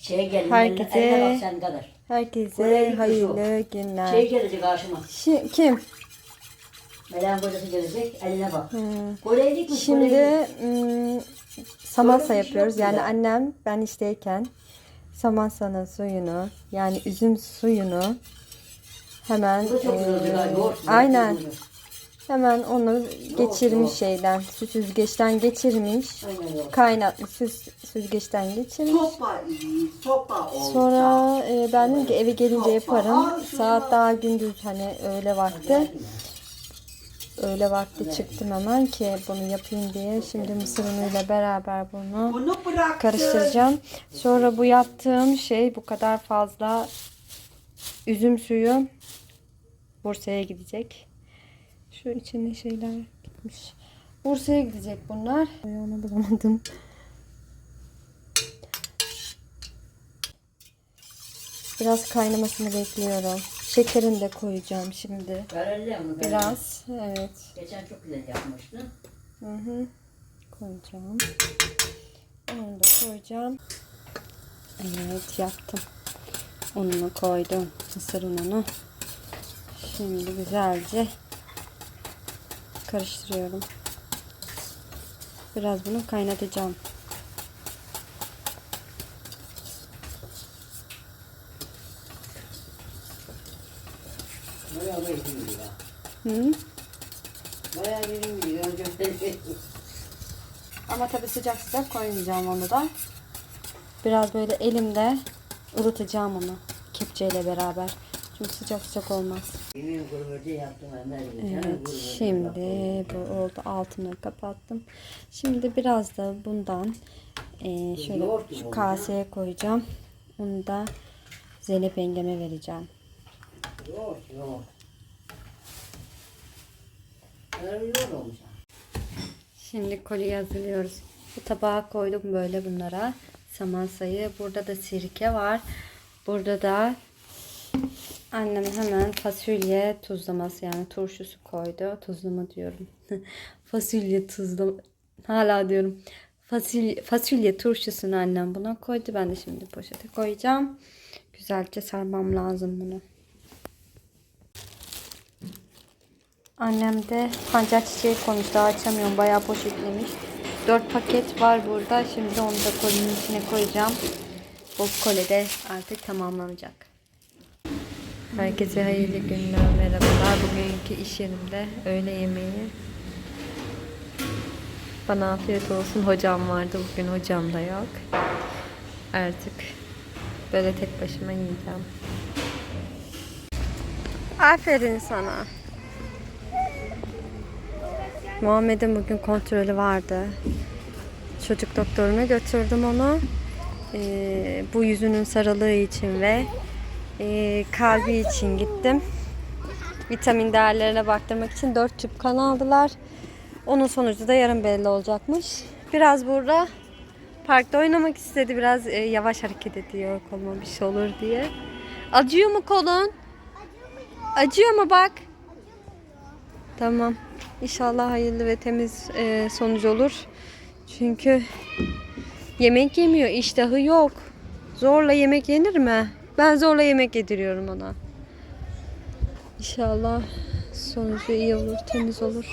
Şeye gelin. Herkese- sen kadar. Herkese hayırlı günler. Şey gelecek karşıma. Şi- kim? Meleğin kocası gelecek. Eline bak. Hmm. Kore'ye gitmiş. Şimdi ım, Böyle bir şey yapıyoruz. Yani bile. annem ben işteyken samasanın suyunu yani üzüm suyunu hemen çok güzel olacak. Hemen onu geçirmiş şeyden su süzgeçten geçirmiş kaynatmış süz, süzgeçten geçirmiş. Sopa sopa olsa. Sonra e, ben dedim ki eve gelince yaparım. Aa, Saat daha gündüz hani öğle vakti. Öğle vakti çıktım hemen ki bunu yapayım diye. Şimdi mısır unuyla beraber bunu karıştıracağım. Sonra bu yaptığım şey bu kadar fazla üzüm suyu Bursa'ya gidecek. Şu içinde şeyler gitmiş. Bursa'ya gidecek bunlar. Onu bulamadım. Biraz kaynamasını bekliyorum. Şekerini de koyacağım şimdi. Garelli garelli. Biraz. Evet. Geçen çok güzel yapmıştın. Hı hı. Koyacağım. Onu da koyacağım. Evet yaptım. Ununu koydum. Mısır ununu. Şimdi güzelce karıştırıyorum. Biraz bunu kaynatacağım. Bayağı da yedim gibi ya. Hı? Bayağı gibi. Ama tabi sıcak sıcak koymayacağım onu da. Biraz böyle elimde ılıtacağım onu. Kepçeyle beraber. Çünkü sıcak sıcak olmaz. Evet şimdi bu oldu altını kapattım. Şimdi biraz da bundan eee, şöyle şu kaseye koyacağım. Onu da Zeynep yengeme vereceğim. Şimdi koliyi hazırlıyoruz. Bu tabağa koydum böyle bunlara. Samansayı. Burada da sirke var. Burada da annem hemen fasulye tuzlaması yani turşusu koydu. Tuzlama diyorum. fasulye tuzlama. Hala diyorum. Fasulye, fasulye turşusunu annem buna koydu. Ben de şimdi poşete koyacağım. Güzelce sarmam lazım bunu. Annem de pancar çiçeği koymuş. Daha açamıyorum. Bayağı poşetlemiş. 4 paket var burada. Şimdi onu da kolinin içine koyacağım. Bu kole de artık tamamlanacak. Herkese hayırlı günler. Merhabalar. Bugünkü iş yerimde öğle yemeği. Bana afiyet olsun. Hocam vardı. Bugün hocam da yok. Artık böyle tek başıma yiyeceğim. Aferin sana. Muhammed'in bugün kontrolü vardı. Çocuk doktoruna götürdüm onu. Ee, bu yüzünün sarılığı için ve e, kalbi için gittim. Vitamin değerlerine baktırmak için 4 tüp kan aldılar. Onun sonucu da yarın belli olacakmış. Biraz burada parkta oynamak istedi. Biraz e, yavaş hareket ediyor koluma bir şey olur diye. Acıyor mu kolun? Acıyor mu bak? Tamam. İnşallah hayırlı ve temiz e, sonuç olur. Çünkü yemek yemiyor, iştahı yok. Zorla yemek yenir mi? Ben zorla yemek yediriyorum ona. İnşallah sonucu iyi olur, temiz olur.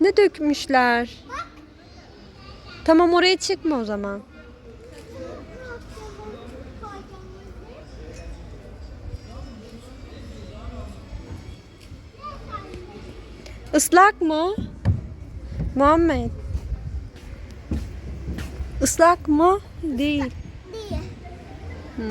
Ne dökmüşler? Tamam oraya çıkma o zaman. Islak mı? Muhammed. Islak mı? Değil. Hı.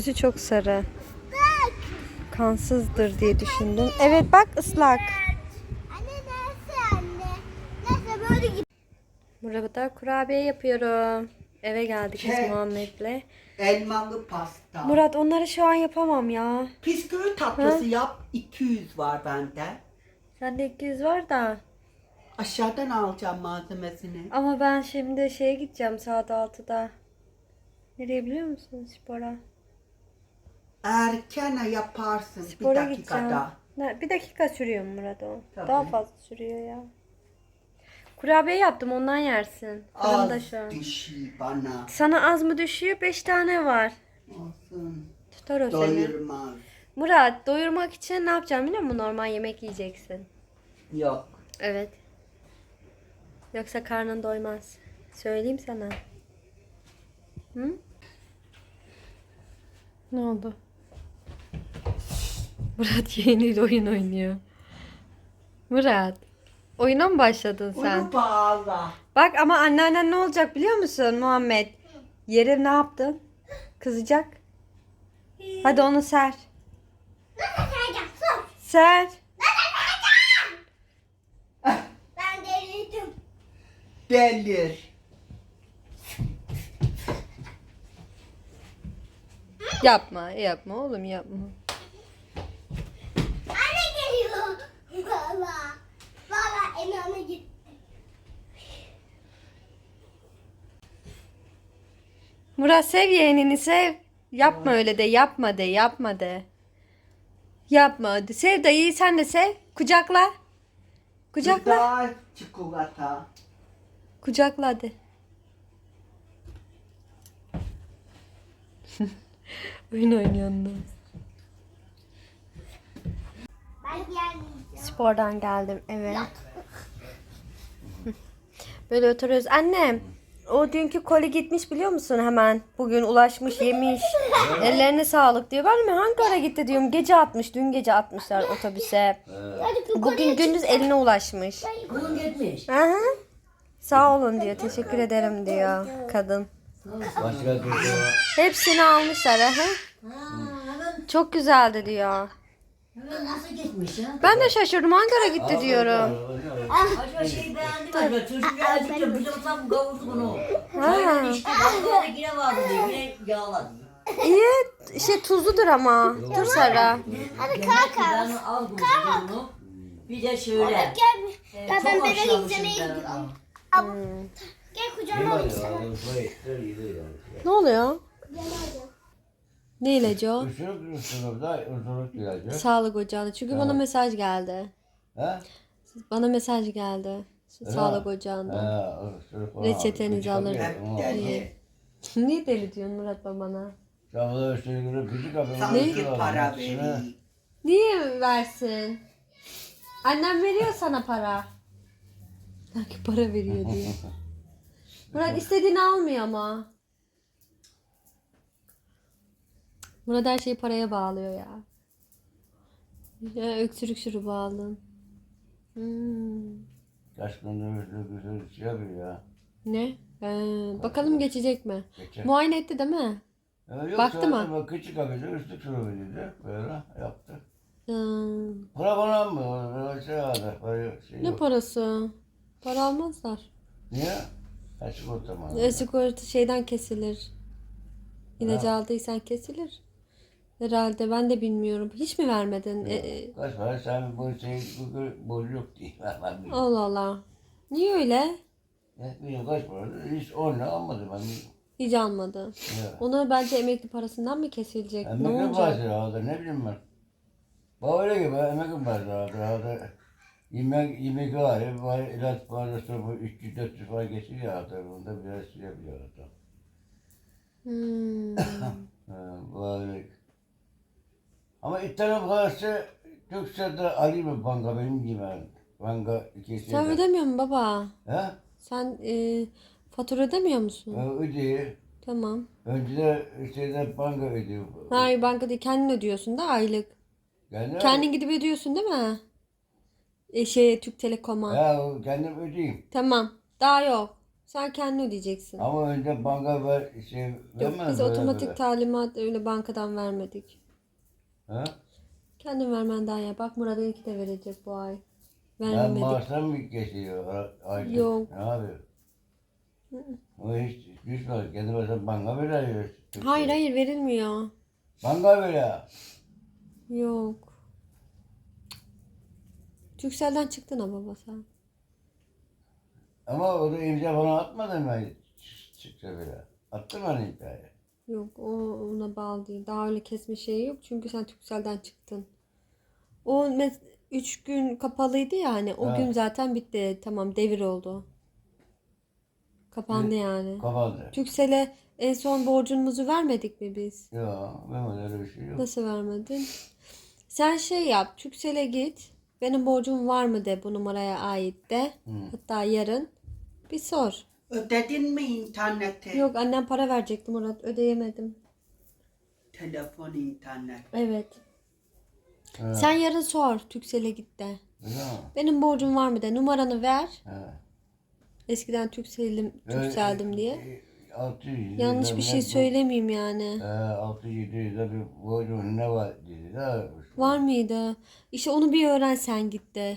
Yüzü çok sarı. Kansızdır diye düşündüm. Evet bak ıslak. Anne neresi anne? Neyse böyle git. Burada kurabiye yapıyorum. Eve geldik biz Kek. Muhammed'le. Elmalı pasta. Murat onları şu an yapamam ya. Bisküvi tatlısı yap. 200 var bende. Sende 200 var da. Aşağıdan alacağım malzemesini. Ama ben şimdi şeye gideceğim saat 6'da. Nereye biliyor musun spora? Erken yaparsın bir Spora gideceğim. dakikada. Ne, bir dakika sürüyor mu Murat o? Tabii. Daha fazla sürüyor ya. Kurabiye yaptım ondan yersin. Fırında Az şu an. dişi bana. Sana az mı düşüyor? 5 tane var. Olsun. Tutar o seni. Doyurmaz. Murat doyurmak için ne yapacağım biliyor musun? Normal yemek yiyeceksin. Yok. Evet. Yoksa karnın doymaz. Söyleyeyim sana. Hı? Ne oldu? Murat yeni oyun oynuyor. Murat. Oyuna mı başladın sen? Bağla. Bak ama anneannen ne olacak biliyor musun Muhammed? Yere ne yaptın? Kızacak. Hadi onu ser. Ser. Ben delirdim. Delir. Yapma, yapma oğlum yapma. Enana gitti. Murat sev yeğenini sev. Yapma öyle de yapma de yapma de. Yapma hadi. Sev dayıyı sen de sev. Kucakla. Kucakla. Güzel çikolata. Kucakla hadi. Oyun onunla. Ben gelmeyeceğim. Spordan geldim eve. Böyle oturuyoruz. Annem o dünkü koli gitmiş biliyor musun hemen? Bugün ulaşmış yemiş. Ellerine sağlık diyor. Ben mi hangi ara gitti diyorum. Gece atmış. Dün gece atmışlar otobüse. Bugün gündüz eline ulaşmış. Bunun gitmiş. Aha. Sağ olun diyor. Teşekkür ederim diyor kadın. Başka var. Hepsini almışlar. Aha. Çok güzeldi diyor. Nasıl gitmiş ya? Ben de şaşırdım. Hangi ara gitti diyorum. Acaba şey beğendim acaba. Çocuk birazcık da bizim tam kavurduk onu. Ha. Çaydan içti. Bakkala yine vardı diye. Yine yağladı. İyi. Şey tuzludur ama. Dur Sara. Hadi kalk aldım bunu. Bir de şöyle. Gel. e, Ya çok ben bebek hoşlanmışım izlemeye ben gidiyorum. onu. Gel Kim kucağıma alayım ya? sana. Ne oluyor? Gel hadi. Ne ilacı o? Isırık ısırık da ısırık ilacı. Sağlık ocağında. Çünkü bana mesaj geldi. He? Bana mesaj geldi. Sağlık mi? ocağında. He, falan. Reçetenizi Küçük alırım. deli. Niye deli diyorsun Murat babana? Sabahda ısırıkları küçük onu Sanki ısırık para alıyor. İçine- vereyim. Niye versin? Annem veriyor sana para. Sanki para veriyor diye. Murat istediğini almıyor ama. Murat her şeyi paraya bağlıyor ya. Ya öksürük şurubu aldın. Hmm. Kaç gündür ısırık ısırık şey ya. Ne? Ee, bakalım geçecek mi? Geçer. Muayene etti değil mi? Ee, yok, Baktı mı? bak Küçük kapıyor. Üstlük şurubu dedi. Böyle yaptı. Hmm. Para bana mı? Öyle şey aldı. Para şey Ne yok. parası? Para almazlar. Niye? E, sigorta şeyden kesilir. İlacı aldıysan kesilir. Herhalde ben de bilmiyorum. Hiç mi vermedin? E, e, Kaç para sen bu şey bu borcu yok diye. Bilmiyorum. Allah Allah. Niye öyle? Ne bileyim kaç para? Hiç 10 lira almadım ben. Hiç almadı. Ya. Ona bence emekli parasından mı kesilecek? ne Emekli olacak? parası herhalde ne bileyim ben. Bana öyle gibi emekli parası herhalde. herhalde. Yemek, yemek var, var ilaç parası bu 300-400 falan geçiyor ya herhalde. Bunda biraz şey yapıyor herhalde. Hmm. Ha, böyle. Ama İtalyan parası Türkçe'de alayım mı banka benim gibi yani. Banka ikisi Sen de. ödemiyor musun baba? He? Sen e, fatura ödemiyor musun? Ha, Ödüyor. Tamam. Önceden şeyden banka ödüyor. Hayır bankada kendin ödüyorsun da aylık. Yani, Kendin gidip ödüyorsun değil mi? E, şey Türk Telekom'a. Ya kendim ödeyeyim. Tamam. Daha yok. Sen kendin ödeyeceksin. Ama önce banka ver şey Yok vermez biz böyle otomatik böyle. talimat öyle bankadan vermedik. Ha? Kendin vermen daha iyi. Bak Murat'ınki de verecek bu ay. Ben Vermedik. maaştan mı geçiyor a- aylık? Yok. Ne yapıyor? O hiç düşmez. Kendi başına banka veriyor. Hayır hayır verilmiyor. Banka veriyor. Yok. Türksel'den çıktın ama baba sen. Ama o da imza bana atmadı mı? Çık- Çıksa bile. Attı mı hani imzayı? Yok o ona bağlı değil. Daha öyle kesme şeyi yok. Çünkü sen Türkcell'den çıktın. O mes 3 gün kapalıydı yani. O Ha. gün zaten bitti. Tamam devir oldu. Kapandı yani. Kapandı. Türkcell'e en son borcumuzu vermedik mi biz? Yok, benim öyle bir şey yok. Nasıl vermedin? Sen şey yap. Türkcell'e git. Benim borcum var mı de bu numaraya ait de. Hatta yarın bir sor. Ödedin mi internete? Yok annem para verecekti Murat. Ödeyemedim. Telefon internet. Evet. Ha. Sen yarın sor Türkcell'e git de. Mi? Benim borcum var mı de. Numaranı ver. Ha. Eskiden Türkcell'im, Türkcell'dim diye. 600 Yanlış bir şey söylemeyeyim yani. 600 lira bir borcum ne var dedi de. Var mıydı? İşte onu bir öğren sen git de.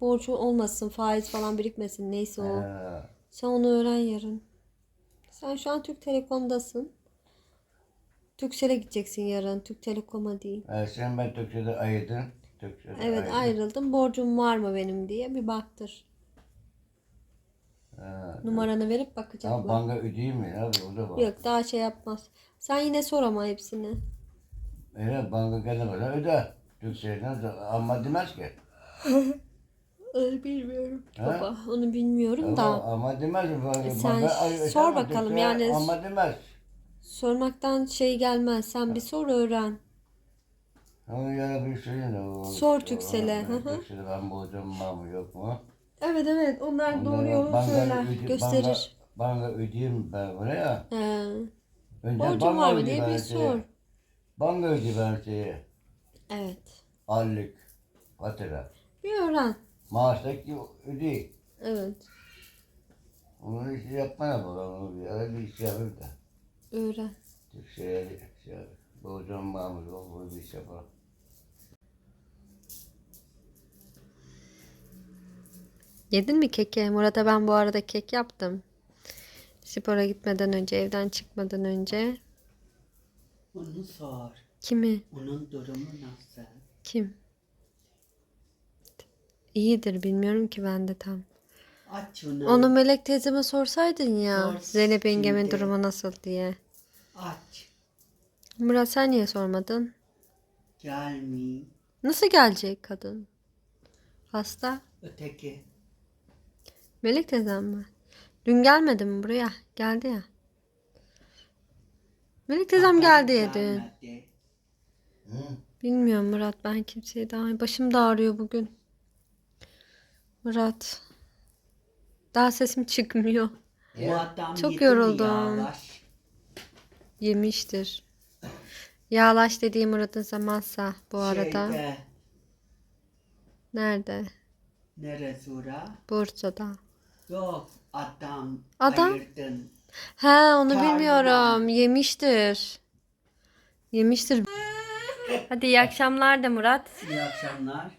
Borç olmasın, faiz falan birikmesin. Neyse o. Ha. Sen onu öğren yarın. Sen şu an Türk Telekom'dasın. Türkcell'e gideceksin yarın. Türk Telekom'a değil. Ha, sen ben Türkçe'de ayırdın. Türkçe'de Evet ayırdın. ayrıldım. Borcum var mı benim diye bir baktır. Ha. Numaranı verip Ama bakacaklar. banka ödeyeyim mi? Abi o da var. Yok daha şey yapmaz. Sen yine sor ama hepsini. Evet banka kendi kadar öder. Türkçe'den de ama demez ki. Bilmiyorum Ha? baba. Onu bilmiyorum Ama, da. ama demez. Banka, sen ay- sor ama bakalım Türkçe yani. Ama demez. Sormaktan şey gelmez. Sen bir sor öğren. Onu yana bir de. o- Sor hı. Türksel'e ben var mı yok mu? Evet evet onlar doğru Onlara yolu söyler. öde- Gösterir. Banka, banka ödeyeyim ben buraya. He. Önce Borcum var mı diye bir sor. Banka ödeyeyim ben şeye. Evet. Aylık. Fatura. Bir öğren. Maaştaki ödeyeyim. Evet. Onu işi yapmaya bak. Onu bir ara bir iş yapayım da. Öğren. Türkçe'ye şey, var mı yok mu bir iş yapalım. Yedin mi keki? Murat'a ben bu arada kek yaptım. Spora gitmeden önce, evden çıkmadan önce. Onu sor. Kimi? Onun durumu nasıl? Kim? İyidir bilmiyorum ki ben de tam. Aç onu. Onu Melek teyzeme sorsaydın ya. Sor Zeynep yengemin şimdi. durumu nasıl diye. Aç. Murat sen niye sormadın? Gelmeyin. Nasıl gelecek kadın? Hasta. Öteki. Melek teyzem mi? Dün gelmedi mi buraya? Geldi ya. Melek teyzem geldi ya dün. Gelmedi. Bilmiyorum Murat ben kimseyi daha başım da ağrıyor bugün. Murat. Daha sesim çıkmıyor. Bu adam Çok yedi mi yoruldum. yağlaş? Yemiştir. Yağlaş dediğim Murat'ın zamansa bu arada. Şeyde, Nerede? neresi ora? Bursa'da. Yok adam. Adam? Ayırdın. He onu Karnına. bilmiyorum. Yemiştir. Yemiştir. Hadi iyi akşamlar de Murat. İyi akşamlar.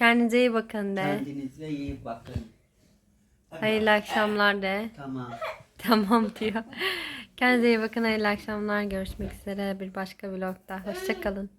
Kendinize iyi bakın de. Kendinize iyi bakın. Hayırlı akşamlar de. Tamam. Tamam diyor. Kendinize iyi bakın. Hayırlı akşamlar. Görüşmek üzere bir başka vlogda. Hoşçakalın.